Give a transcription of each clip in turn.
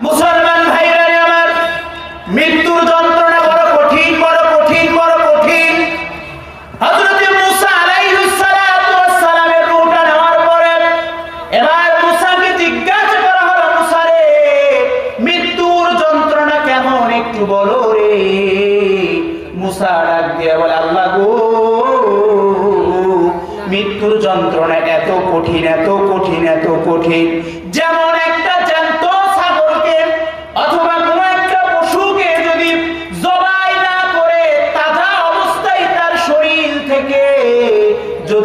মুসলমান ভাইরা আমার, মৃত্যুর যন্ত্রণা বড় কঠিন বড় কঠিন বড় কঠিন। মৃত্যুর যন্ত্রণা কেমন রে? বলে মৃত্যুর যন্ত্রণা এত কঠিন এত কঠিন এত কঠিন। যেমন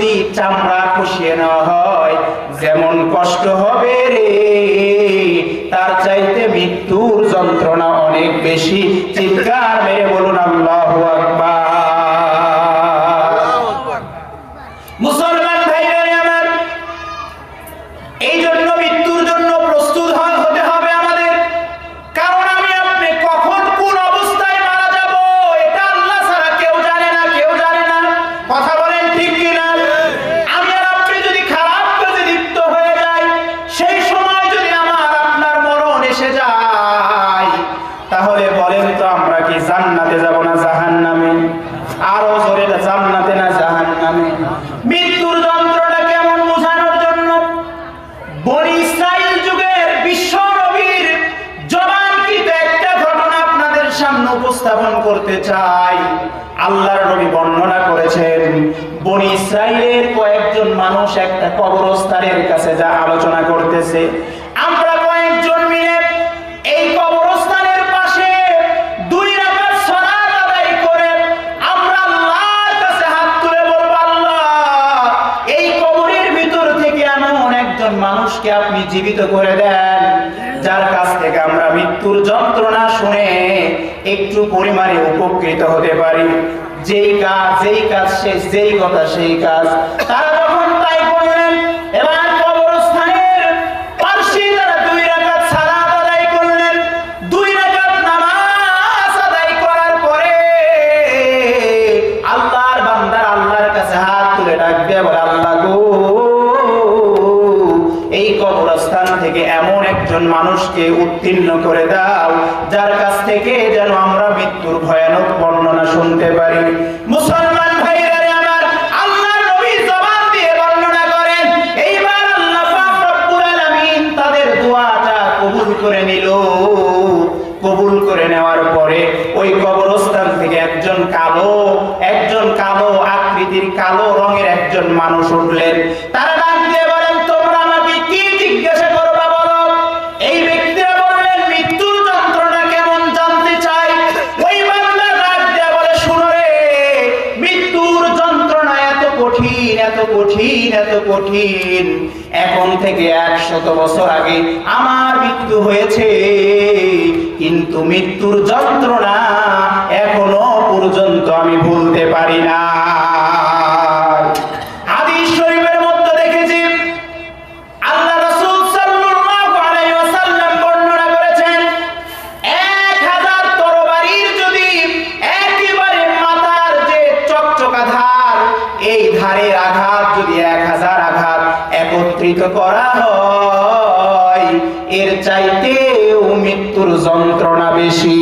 যদি চামড়া খসিয়ে নেওয়া হয়, যেমন কষ্ট হবে রে, তার চাইতে মৃত্যুর যন্ত্রণা অনেক বেশি। চিৎকার মেরে বলুন আল্লাহু। জান্নাতে যাব না জাহান্নামে। আরও জোরে জান্নাতে না জাহান্নামে। মৃত্যুর যন্ত্রণা কেমন বোঝানোর জন্য? যুগের বিশ্ব একটা ঘটনা আপনাদের সামনে উপস্থাপন করতে চাই। আল্লাহর নবী বর্ণনা করেছেন, বনি কয়েকজন মানুষ একটা কবরস্থানের কাছে যা আলোচনা করতেছে। মানুষকে আপনি জীবিত করে দেন, যার কাছ থেকে আমরা মৃত্যুর যন্ত্রণা শুনে একটু পরিমাণে উপকৃত হতে পারি। যেই কাজ যেই কাজ শেষ, যেই কথা সেই কাজ। তারা যখন তাই করলেন আল্লাহর কাছে হাত তুলে থেকে এমন একজন মানুষকে উত্তীর্ণ করে দাও, যার কাছ থেকে যেন আমরা মৃত্যুর ভয়ানক বর্ণনা শুনতে পারি। মুসলমান কবুল করে নেওয়ার পরে ওই কবরস্থান থেকে একজন কালো একজন কালো আকৃতির কালো রঙের একজন মানুষ উঠলেন। তারা এত কঠিন। এখন থেকে একশত বছর আগে আমার মৃত্যু হয়েছে। কিন্তু মৃত্যুর যন্ত্রণা এখনও পর্যন্ত আমি ভুলতে পারি না। একত্রিত করা হয়। এর চাইতেও মৃত্যুর যন্ত্রণা বেশি।